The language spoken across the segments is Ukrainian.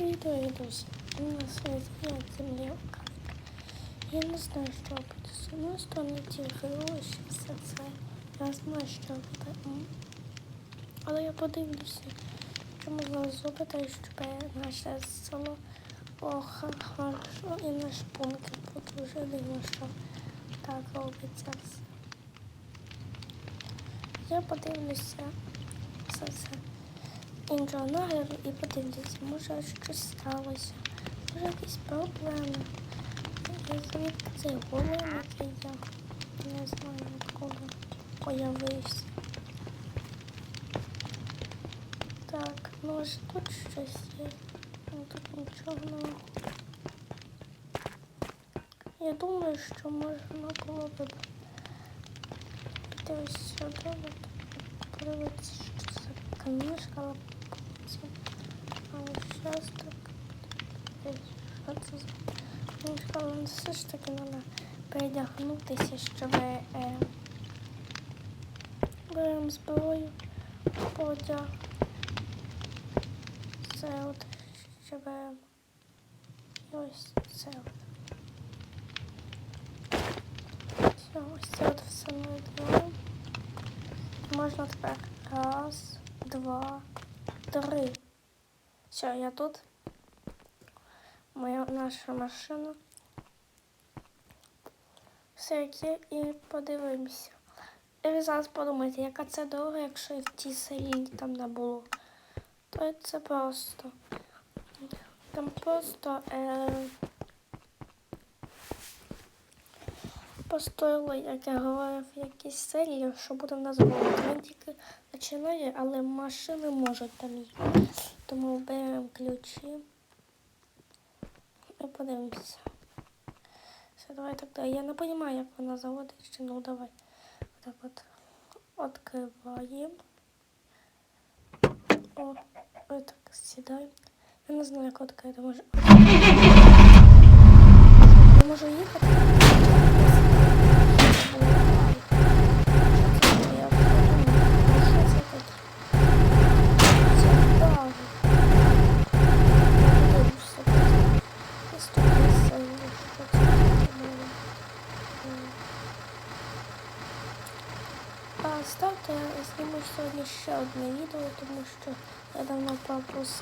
Привіт, друзі. У нас є земля. Я не знаю, робити. З одної сторони ті гроші, все це. Я знаю, робити. М. Але я подивлюся, що можна зробити, щоб наше село було хорошо і наш пункт буде дуже дивно, що так робиться. Я подивлюся все це іншого нагляду і подивлюся, може щось сталося, може якісь проблеми. Звідки цей голим, який не знаю відколи появився. Так, ось тут щось є. Ну, тут нічого немає. Я думаю, що можна було б піти ось сюди, подивитися, що це за книжка, але потім. А ось зараз так. Ей, Що це за книжка? Але все ж таки треба передягнутися, щоб е, беремо зброю, одяг. Це от, щоб е, і ось це от. Все, ось це от все надягнемо. Можна тепер раз, два, три. Все, я тут. Моя наша машина. Все як і подивимося. І ви зараз подумайте, яка це дорога, якщо в тій селі там не було. То це просто. Там просто е, постояло, як я говорив, в якійсь селі, що буде в нас було. Він тільки починає, але машини можуть там їхати. Тому беремо ключі і подивимося. Все, давай далі. Я не розумію, як вона заводить, чи ну давай. Так от відкриваємо. О, ой, так сідаємо. Я не знаю, як відкрити. Може. Я можу їхати. Я подумала, що це таке? Це баги. Я подивлюся потім. Наступне село, що це таке було. М. А ставте, я зніму сьогодні ще одне відео, тому що я давно пропускав. Тому пам'ятайте. Поки що до нас закриваємо. Треба сісти. Ось так от виймемо. Так. Що не хоче.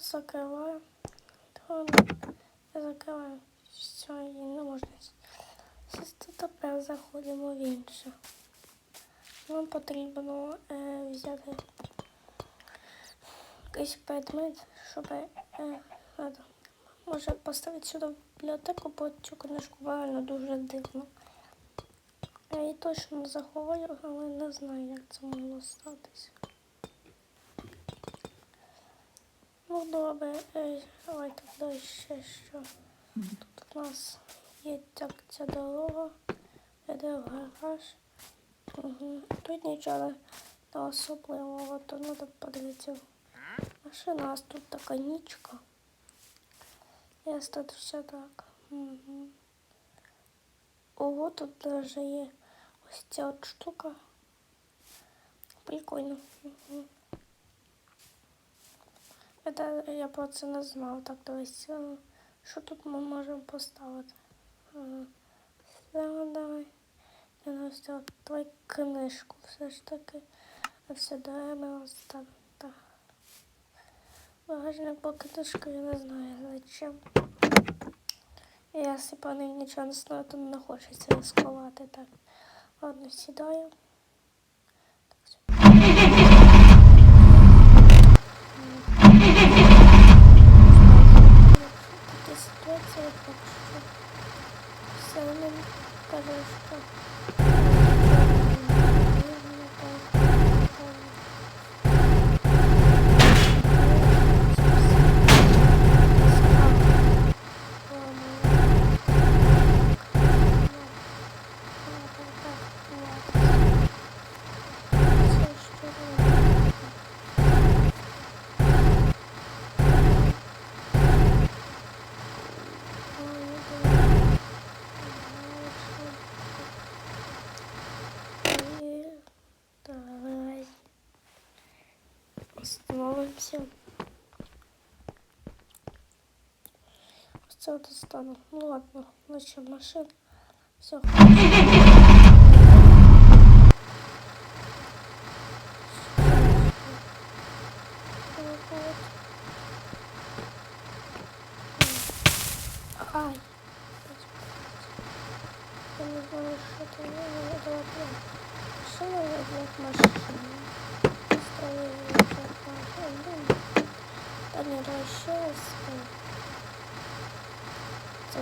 Закриваю. Все, і не можна. Тепер заходимо в інше. Нам потрібно е, взяти якийсь предмет, щоб е, надо. може поставити сюди бібліотеку, бо цю книжку реально дуже дивно. Я її точно заховаю, але не знаю, як це могло статися. Ну добре, е, давайте далі ще що. Тут у нас є так ця дорога, веде в гараж. Угу. Тут нічого особливого, то треба подивитися. Машина у нас тут така нічка. І ось тут все так. Угу. Ого, тут даже є ось ця от штука. Прикольно. Угу. Это я про це не знав. Так, дивись, е, що тут ми можемо поставити? Ага. Все, давай. Я написала твою книжку все ж таки. А все даємо ось так. Так. Багажник по книжку я не знаю зачем. Я ним нічого не знаю, то не хочеться ризикувати так. Ладно, сідаю. Такі ситуації, все вони кажуть, все. Все достану. Ну ладно, лучше машин. Все. Ай. Я не знаю, что это. Та не расческа. Це.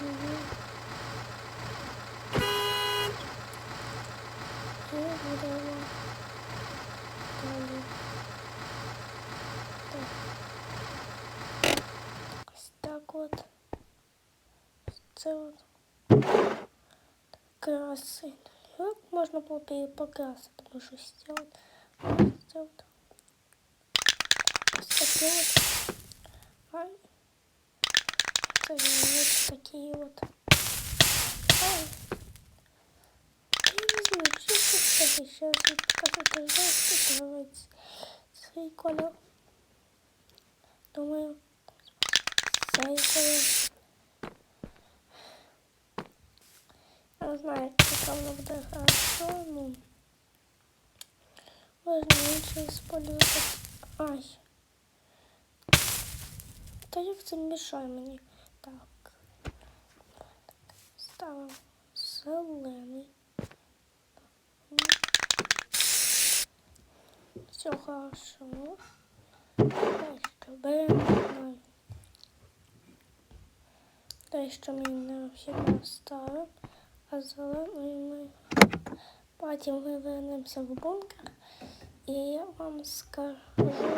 Угу. І будемо далі. Так. Так от. Це от. Краси. Як можна було б її покрасити, тому що сделать. Ось це от. Ось таке от. Ай. Це ось такі от. Ай. Я не знаю, що це таке. Зараз відказати жовтий, давайте цей кольор. Думаю, цей кольор. Я знаю, як там буде хорошо, ну. Можна інший использовать. Ай. Та як це мішає мені? Так. Ставимо зелений. Все хорошо. Дальше беремо. Дальше ми необхідно ставимо, а зелений ми потім ми вернемося в бункер. І я вам скажу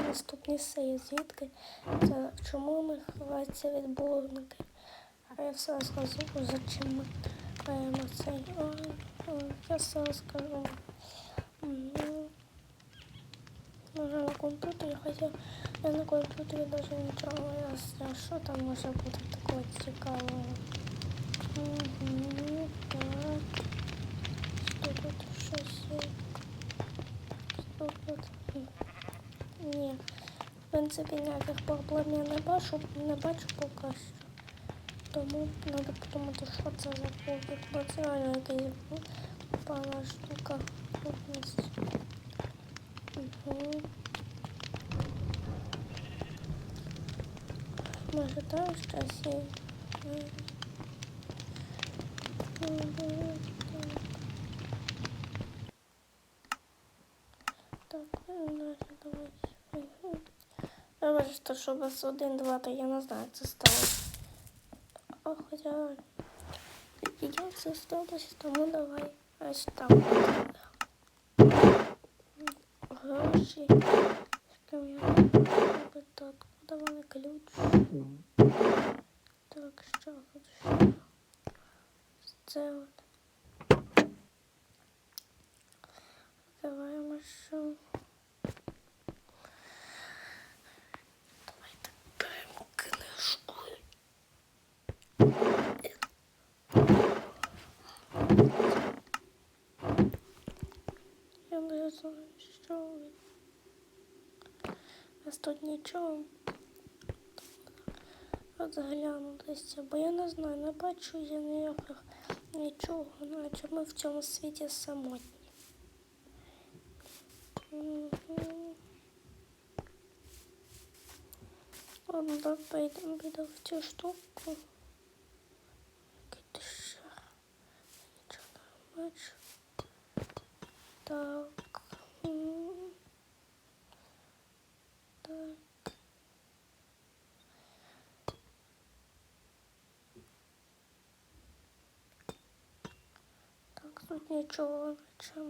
наступні серії, звідки це чому ми ховається від бурники. А я все розкажу, зачем ми беремо цей. Ой, Я все розкажу. Мгм. Може на комп'ютері, хоча я на комп'ютері навіть нічого не розумію, що там може бути такого цікавого. Ні. В принципі, ніяких проблем я не бачу, не бачу поки що. Тому треба подумати, що це за пункт. Бо це реально якась пана штука. Угу. Може там щось є? Так, ну, давайте. Я бачу, що що вас один, два, то я не знаю, це стало. А хоча як це сталося, тому давай ось там. Гроші. Що так? Вони ключ? Так, що тут ще? Це от. Давай що. Давайте беремо книжку. Я не знаю, що ви. Нас тут нічого. От заглянутися, бо я не знаю, не бачу я ніяких нічого, наче ми в цьому світі самотні. Мгм. Ладно, давай йдемо підемо в цю штуку. Який шар. Нічого не бачу. Так. Тут нічого наче.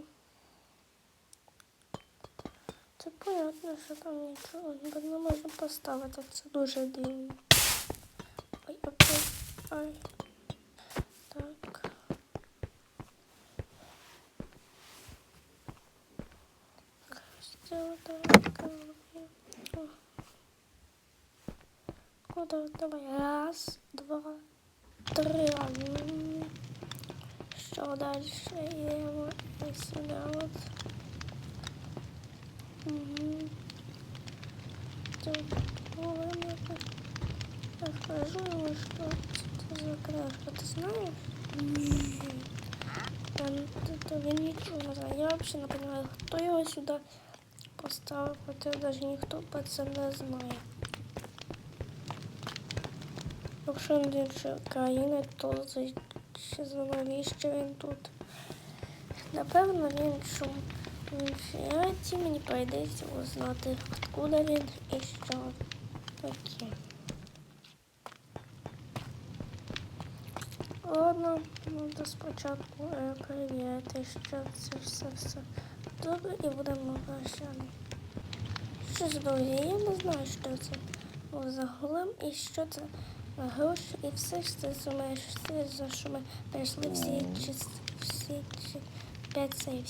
Це понятно, що там нічого бо не можна поставити. Це дуже дивно. Ой, окей. Ай. Так. Сделай так. Куда? Давай. Раз, два, три. М. Що далі? Йдемо і сюди от. Угу. Тут головне, я скажу ему, что это за крашка, ты знаешь? Нет. Он, это, він нічого не знає. Я взагалі не розумію, хто його сюди поставив, це навіть ніхто про це не знає. Якщо він з іншої країни, то за, ще за навіщо він тут? Напевно, що в іншій мені прийдеться узнати, откуда він і що таке. Ладно, треба спочатку е, перевірити, що це все все добре і будемо прощати. Що друзі, я не знаю, що це загалом і що це гроші, і все ж це сумеєш, все, за що ми прийшли всі, чи- всі, всі п'ять сейвів.